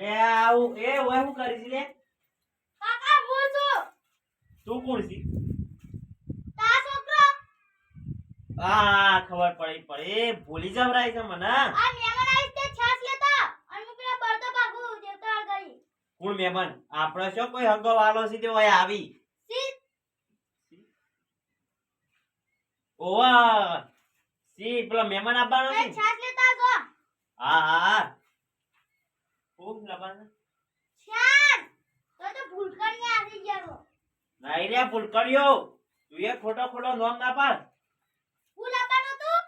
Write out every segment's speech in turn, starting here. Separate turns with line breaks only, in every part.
લે આવું એ ઓય હું કરીશ લે?
કાકા હું છું.
તું કોણ છી?
તા છોકરો.
આ ખબર પડી પડી. ભૂલી જવરાય છે મને.
આ મેમન આવી તે છાસ લેતા. અને હું પેલા બળતો ભાગુ દેવતા ગઈ
કોણ મહેમાન આપણે શું કોઈ હગો વાલો છે તે ઓય આવી? ઓવા. સી પેલો મહેમાન આવવાનો છે
છાસ લેતા જો.
હા હા. ખૂબ લાવવાનો
છાસ તો તો ભૂલકણી આવી ગયો.
નહીં રે ભૂલકણીઓ તું એ ખોટો ખોટો નોમ ના પાડ.
ફૂલ આપવાનું તું?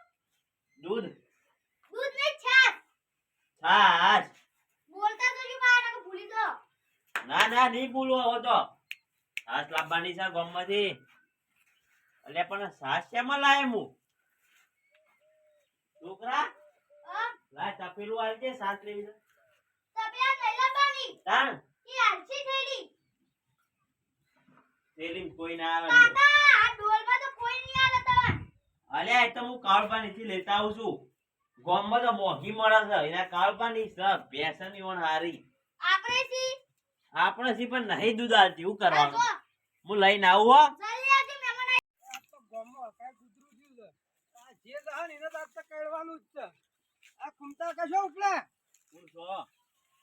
દૂધ.
દૂધ ને છાસ
છાશ.
બોલતા તો જી મારા ભૂલી ગયો.
ના ના નહીં ભૂલવો હો તો. છાશ લાવવાની છે ગામમાંથી. એટલે પણ છાશ શેમાં લાવે હું? છોકરા? લાય તપેલું આલજે સાત લેવી છે
તમે આ લઈ લાવવાની
તાણ
એ આલસી થઈડી
થેલીમ કોઈ ના આવે
કાકા આ ડોલમાં તો કોઈ નહીં આલે તવન
અલ્યા એ તો હું કાળપાણીથી લેતા આવું છું. ગામમાં તો મોંઘી મળે છે. એના કાળપાની છે. ભેંસની ઓણ હારી.
આપણે સી
આપણે સી પણ નહીં દૂધ આલતી. હું કરવાનું? હું લઈને આવું હો.
જલ્દી આવજો મહેમાન આવી
આ તો ગામમાં કાંઈ કૂતરું થયું છે. આ જે જહાન એને તો આજ જ છે. આ કુંતા કશો ઉપલે?
હું છો?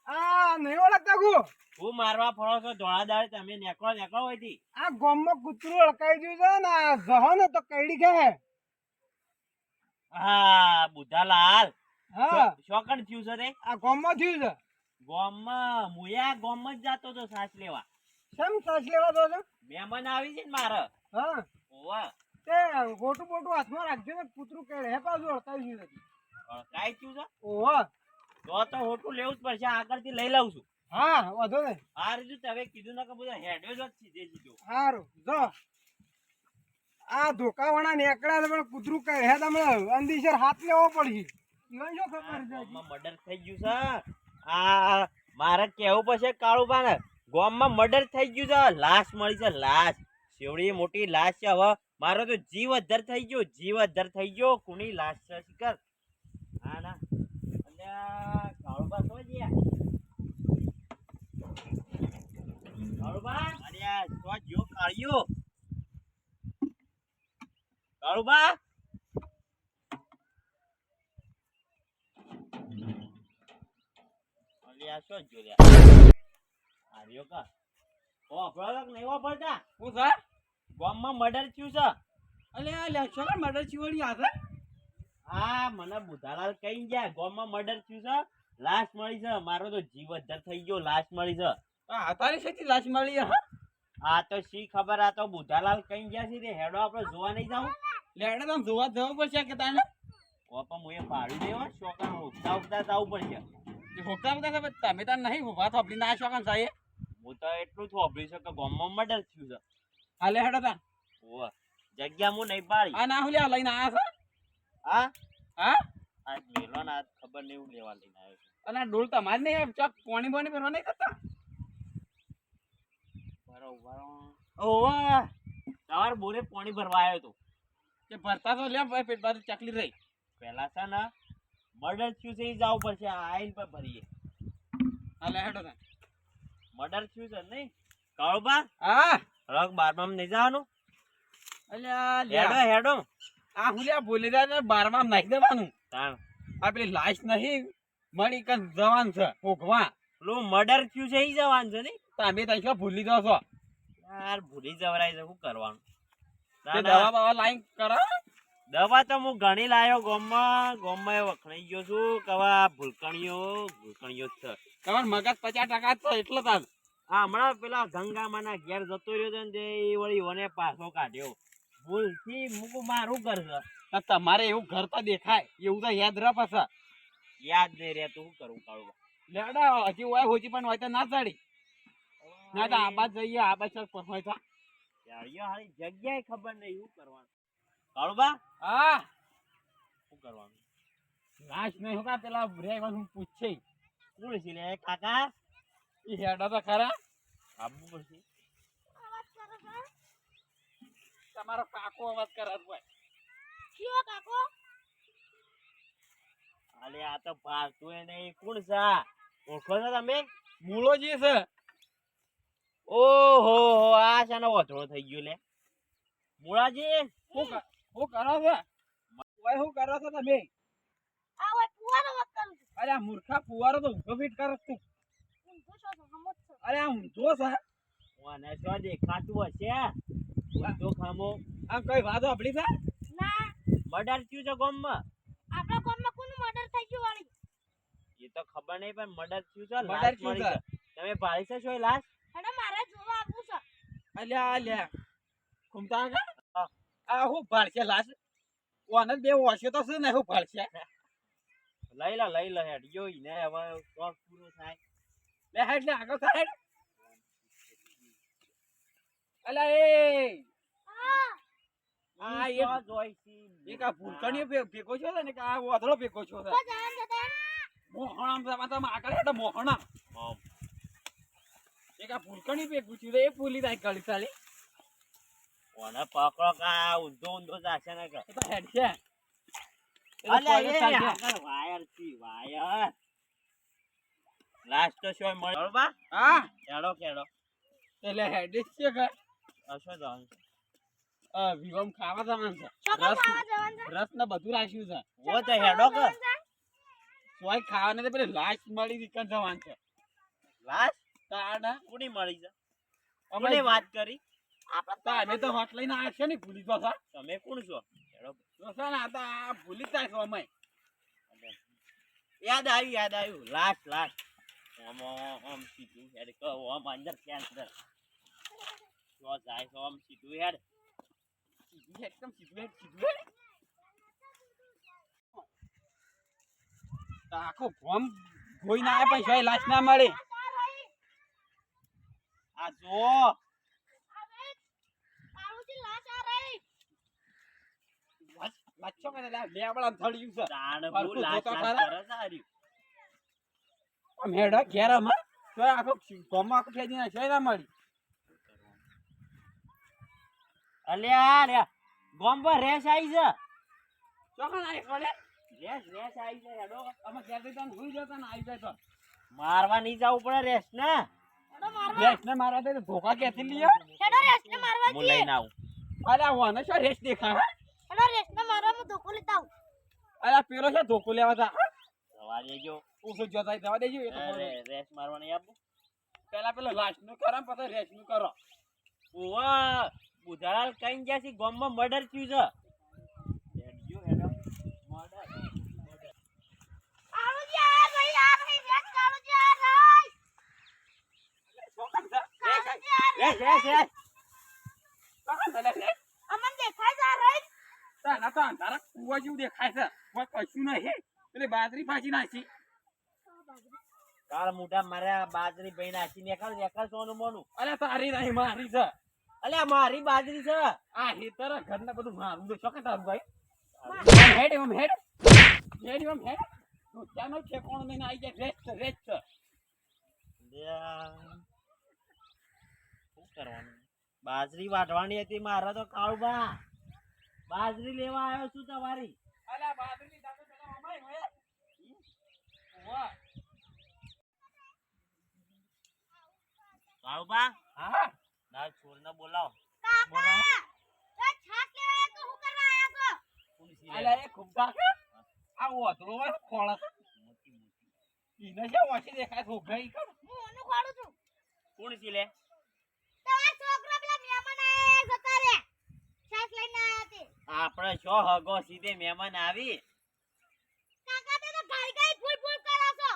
આ નહીં ઓળખતા કુ?
હું મારવા ફરો છો ધોળા તમે નેકળો નેકળો હોયથી
આ ગામમાં કૂતરું અડકાઈ ગયું છે ને આ જહાન તો કઈડી કે હે.
બુધાલાલ.
હા.
શોકણ થયું છે તે?
આ ગામમાં થયું છે?
ગોમમાં મુયા ગોમમાં જ જાતો તો સાસ લેવા.
કેમ સાસ લેવા તો છો?
મહેમાન આવી છે ને મારે.
હા.
ઓવા
તે ગોટું બોટું હાથમાં રાખજો ને કૂતરું કેળે હે પાછું અડકાઈ ગયું છે
કાંઈ થયું છે?
ઓહો
તો તો હોટું લેવું જ પડશે આગળથી લઈ લઉં છું.
હા વાંધો નહીં.
આ રીતું તમે કીધું ના કે બધા હેડવે જ સીધે સીધો.
સારું જો. આ ધોકાવાળા નેકડા પણ કૂતરું કહે હે તમે અંદીસર હાથ લેવો પડશે. ઈવન જો ખબર છે.
મર્ડર થઈ ગયું છે. આ મારે કેવું પડશે કાળુબા ને ગોમમાં મર્ડર થઈ ગયું છે. લાશ મળી છે લાશ. શેવડી મોટી લાશ છે. હવે મારો તો જીવ અધર થઈ ગયો જીવ અધર થઈ ગયો. કુણી લાશ છે શિકર હા ના અલ્યા કાળુબા તો ગયા કાળુબા અલ્યા તો જો કાળિયો કાળુબા? અલ્યા શું જો આર્યો કા? ઓ નહીં વાપરતા
હું સર?
ગામમાં મર્ડર થયું છે.
અલે આ લે છો મર્ડર થયું આ સર
આ મને બુધાલાલ કઈ ગયા ગામમાં મર્ડર થયું છે. લાશ મળી છે. મારો તો જીવ અદ્ધર થઈ ગયો લાશ મળી છે.
આ તારી લાશ મળી હા?
આ તો શી ખબર આ તો બુધાલાલ કઈ ગયા છે તે હેડો આપણે જોવા નહીં જાઉં?
હેડો તમે જોવા જવું પડશે કે તાને
ઓ મુએ પાડી દેવા શોકા ઉગતા ઉપતા જવું પડશે.
જે હોકતા બધા ખબર તમે તાર નહીં ઊભા થોપડી ના શોકન સાહેબ
હું તો એટલું વાપર્યું છે કે ગામમાં મર્ડર થયું છે.
હાલે હેડો તા
ઓ જગ્યા હું નહીં પાડી.
આ ના હુલ્યા લઈને આયા છે?
હા?
હા?
આ મેલો ના ખબર નહીં હું લેવા લઈને આવ્યો છું.
અને આ ડોલ તમારે નહીં ચોક પોણી બોણી ભરવા નહીં
બરોબર ઓવા તમારે બોરે પાણી ભરવા આવ્યો તો.
કે ભરતા તો લે ભાઈ પેટ બાજુ ચકલી રહી.
પેલા છે ને મર્ડર થયું છે એ જવું પડશે આઈન પર ભરીએ.
હાલે હેડો તા
મર્ડર થયું છે નહીં. કાળુબા
હા.
રગ બારમાં નહીં જવાનું?
અલ્યા
હેડો હેડો.
આ હુલ્યા બોલી રહ્યા ને બારમાં નાખી દેવાનું.
તાણ.
આ પેલી લાશ નહીં મળી કન જવાન છે ભોગવા.
પેલું મર્ડર થયું છે એ જવાનું છે નહીં?
તમે ત્યાં ભૂલી દો છો?
યાર ભૂલી જવરાય છે શું કરવાનું? ના,
દવા બવા લાઈન કરો.
દવા તો હું ઘણી લાયો ગોમમાં ગોમમાં એ વખણાઈ ગયો છું કવા ભૂલકણીઓ ભૂલકણીઓ છે.
તમારે મગજ પચાસ ટકા તો એટલો થાય તાર.
આ હમણાં પેલા ગંગામાના ઘેર જતો રહ્યો છે ને તે વળી વને પાછો કાઢ્યો. ભૂલથી મૂકું મારું ઘર છે.
તમારે એવું ઘર તો દેખાય એવું તો યાદ રહે પાછા.
યાદ નહીં રહેતું શું કરવું કાળું.
લેડા હજી હોય હોજી પણ હોય તો ના ચડી. ના તો આ બાજ જઈએ આ બાજ ચાલ હોય તો
યાર હારી જગ્યાએ ખબર નહીં શું કરવાનું? કાળુબા?
હા.
શું કરવાનું?
લાશ નહીં હોતા પેલા રેવા હું પૂછે.
કોણ છે લે કાકા?
એ હેડા તો ખરા.
આબુ પડશે
અવાજ કરો છો
તમારો કાકો અવાજ કરે ભાઈ.
કયો કાકો?
અલે આ તો ભાગતું એ નહીં. કોણ છે ઓળખો છો તમે?
મૂળો જે છે.
ઓહો હો આ શાનો વધરો થઈ ગયો લે. મુળાજી
શું હું શું કરો છો? ઓય શું કરો છો તમે?
આ ઓય પુવારો વાત કરું છું.
અરે આ મૂર્ખા પુવારો તો ઊંધો ફીટ કરો તું.
છો છો છો.
અરે આ ઊંધો છે.
મને શું દેખાતું હશે? ઊંધો ખામો.
આ કઈ વાતો આપડી છે?
ના.
મર્ડર થયું છે ગામમાં?
આપણા ગામમાં કોનું મર્ડર થઈ ગયું વાળી?
એ તો ખબર નહીં પણ મર્ડર થયું છે
મર્ડર
લાશ
થયું છે.
છે. તમે ભાળી છે શું એ લાશ
હેડો મારે જોવા આવવું છે
અલ્યા અલ્યા. ઘૂમતા આગળ?
હા.
આ હું ભાળશે લાશ ઓને બે ઓછો તો છે ને હું ભાળશે.
લઈ લો લઈ લો હેડ યો ને હવે શોખ પૂરો થાય?
લે હેડ ને આગળ થાય હેડ. અલ્યા એ.
હા
આ
ઈ
એક
તો જોઈ છી.
એક આ ભૂલકણીઓ ભે- ભેગો છો ને કે આ વાદળો ભેગો છો.
તો
મોહણામ તમે તમે આગળ મોહણા. એક આ ભૂલકણી છું તો એ ભૂલી જાય ગળી તાળી
ઓને પકડો કા ઊંધો ઊંધો જાશે ને કે.
હેડ છે.
વાયરથી વાયર. લાશ તો શું મળે બરોબર
હા.
કેડો કેડો
એટલે હેડ છે કે.
અશો જવાનું
અ, વિવમ ખાવા જવાનું છે. રસ
ખાવા જવાનું છે?
રસ ને બધું રાખ્યું છે.
ઓ તો હેડો કે.
સોય ખાવાને તો પેલી લાશ મળી દીકન જવાનું છે.
લાશ?
તાડા
કોની મળી
જા
અમને વાત કરી.
તા અમે તો હોટ લઈને આવ્યા છે ને ભૂલી તો સા
તમે કોણ છો?
તો સા ના આ તો ભૂલી થાય છો અમે.
યાદ આવ્યું યાદ આવ્યું. લાસ્ટ લાસ્ટ ઓમ આમ સીધું હેડ. કહો ઓમ અંદર કેન્સર જો જાય તો આમ સીધું હેડ.
સીધું એકદમ સીધું હેડ, સીધું હેડ. તો આખો ભોમ કોઈ ના આવે પણ લાસ્ટ લાશ ના મળે.
આ જો.
કાળુજી લાશ આ રહી
લાશ- લાશો કે લે લેબડા થળિયું છે
જાણ
પારકું
હું લાશ કરે છે હાર્યું.
આમ હેડ ઘેર અમાર સોય આખો ભોમ આખો ફેદી ના સોય ના મળી
અલ્યા અલ્યા ગોમ પર રેસ આવી છે.
ચોખા ના પડે
રેસ રેસ આવી છે હેડો.
અમે ઘેરથી તને ભૂલી જતા ને આવી જાય તો
મારવા નહીં જવું પડે રેસ ને
રેસ ને મારવા દે ધોકા કેથી લીયો
હેડો રેસને મારવા
હું લઈને આવું.
અરે વાને શું રેસ દેખા
હેડો રેસને મારવા હું ધોકો લેતા આવું.
અરે પેલો છે ધોકો લેવા તા?
સવાર દેજો.
ઓછો જોતા જવા દેજો એ તો
રેસ મારવા નહીં આપું.
પેલા પેલો લાસ્ટનું કરો પછી રેસનું કરો.
ઓવા બુધાલાલ કઈ ગયા છે ગામમાં મર્ડર થયું છે હેડજો હેડો મર્ડર
કાળુજી આ રહી આ રહી રેસ કાળુજી આ રહી કાળુજી આ રહી
રેસ રેસ રેસ
અમન દેખાય છે આ રહી
તારા તો અંધારા કુવા જેવું દેખાય છે કોઈ કશું નહીં બાજરી પાછી નાખી
કાળ મોઢા માર્યા બાજરી ભાઈ નાખી નેકળ નેકળ સોનું મોનું.
અરે તારી નહીં મારી છે.
અલ્યા મારી બાજરી છે.
આ હેતર ઘર ને બધું મારું તો શું તારું ભાઈ? હેડ એમ હેડ. હેડ એમ હેડ. ત્યાંનો ઠેકોણો છે આવી જાય રેસ છે રેસ છે
લ્યા. શું કરવાનું? બાજરી વાઢવાની હતી મારા તો કાળુબા બાજરી લેવા આવ્યો છું તમારી.
અલ્યા બાજરી દાદા પેલા અમાય હોય. વાહ
કાળુબા
હા.
ના છોડને બોલાવો.
કાકા એ છાસ લેવા તો હું કરવા આયા છો?
કોણ છે
એ ખૂબ તા આ ઓતરો હોય ખોળા.
મોટી મોટી.
ઈને છે ઓછી દેખાય તો ગઈ કર.
હું ઓનું ખાડું છું.
કોણ છે લે
તમારા છોકરા પેલા મહેમાન આયા જતા રે છાસ લઈને આયા તે
આપણે શો હગો સીધે મહેમાન આવી?
કાકા તો ગાઈ ગાઈ ફૂલ ફૂલ કરો છો.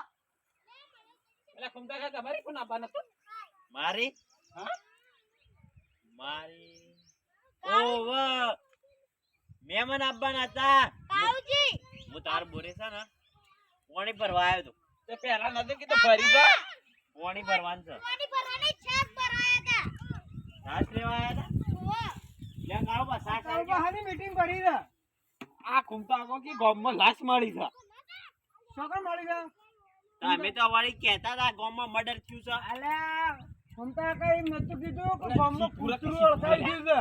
એટલે ખુમતા કે તમારી કોણ આપવાના તો
મારી?
હા?
મારી? ઓવ! મહેમાન આપવાના હતા. હું તાર બોરે છે ને પાણી ભરવા આવ્યો તો.
તે પહેલા કીધું ભરી જા
પાણી ભરવાનું છે.
પાણી ભરવાની છાસ ભરાયા
લેવા આવ્યા
હતા?
હતા લે કાળો બા શાક આવી ગયું.
હાની મીટિંગ કરી છે. આ ખુમતા આગો કે ગામમાં લાશ મળી છે. છોકર મળી છે?
તમે તો વાળી કહેતા હતા ગામમાં મર્ડર થયું છે.
અલ્યા ખુમતા કઈ નતું કીધું કે ગામમાં કૂતરું
કીધું.
ગયું છે.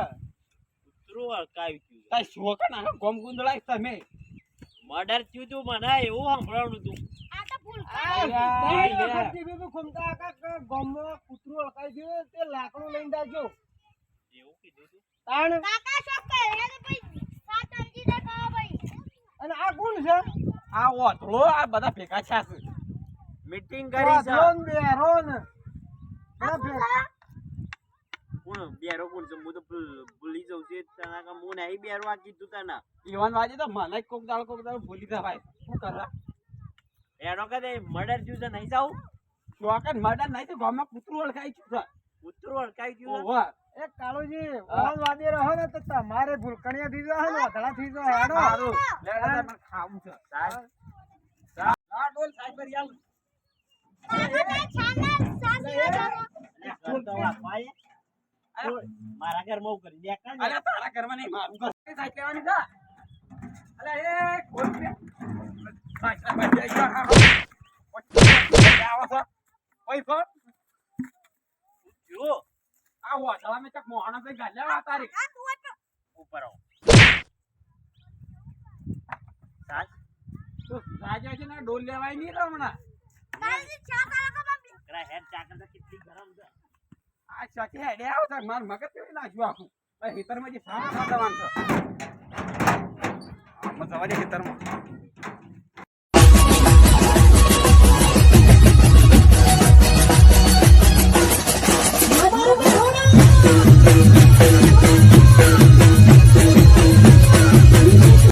કૂતરું અળકાઈ થયું
તાય શોખ ના ગોમ ગુંદળાય તમે.
મર્ડર થયું તું મને એવું સાંભળવાનું હતું
આ તો ભૂલ.
કીધું તું ખમતા કાકા ગામમાં કૂતરું અળકાઈ ગયું તે લાકડું લઈને જાજો.
એવું કીધું તું?
તાણ.
કાકા શોખ કરે એને ભાઈ સાત અંજી દે કા ભાઈ.
અને આ કોણ છે?
આ ઓથળો આ બધા ભેગા છે.
મીટિંગ કરી છે.
રોન બે બેરો
આ કોણ
બેરો કોણ છે? હું તો ભૂલી જઉં છું. તને કે હું નહીં બેરો આ કીધું તના.
ઈવન વાજે તો મને જ કોક દાળ કોક દાળ ભૂલી જવાય. શું કરા
એનો કદે મર્ડર જ્યુ છે નહીં જાવ
ચોકન મર્ડર નહીં તો ગામમાં કૂતરું ઓળખાઈ ગયું છે.
કૂતરું અડકાઈ ગયું છે.
એ કાળુજી. ઓન વાદી રહો ને તો તમારે ભૂલકણિયા થઈ જાય ને વધડા થઈ જાય હેડો
સારું તાર મને ખાવું છે.
સાહેબ,
ડોલ સાહેબ યાર.
અલ્યા, ઘર મારા ઘરમાં કરી.
અરે તારા ઘરમાં નહીં મારું ઘર. કઈ સાઈડ લેવાની એ કોઈ બે સાઈડ પર જઈ જા આવો છો. ઓય ફો
જો,
આ ઓથળા મે ચક મોહણા ભાઈ ગાલ્યા તારી.
આ તું હોય તો
ઉપર આવો. સાહેબ,
તો રાજા છે ને ડોલ લેવાય નહીં રમણા
તારે ચા કાકા બાપી
પેલા હેડ ચાકર તો કેટલી ગરમ છે.
આ ચકે હેડે આવો તાર માર મગજ કેવી નાખ્યું આખું. ભાઈ હિતરમાં જે સામ સામ દવાનું છે આમાં જવા દે હિતરમાં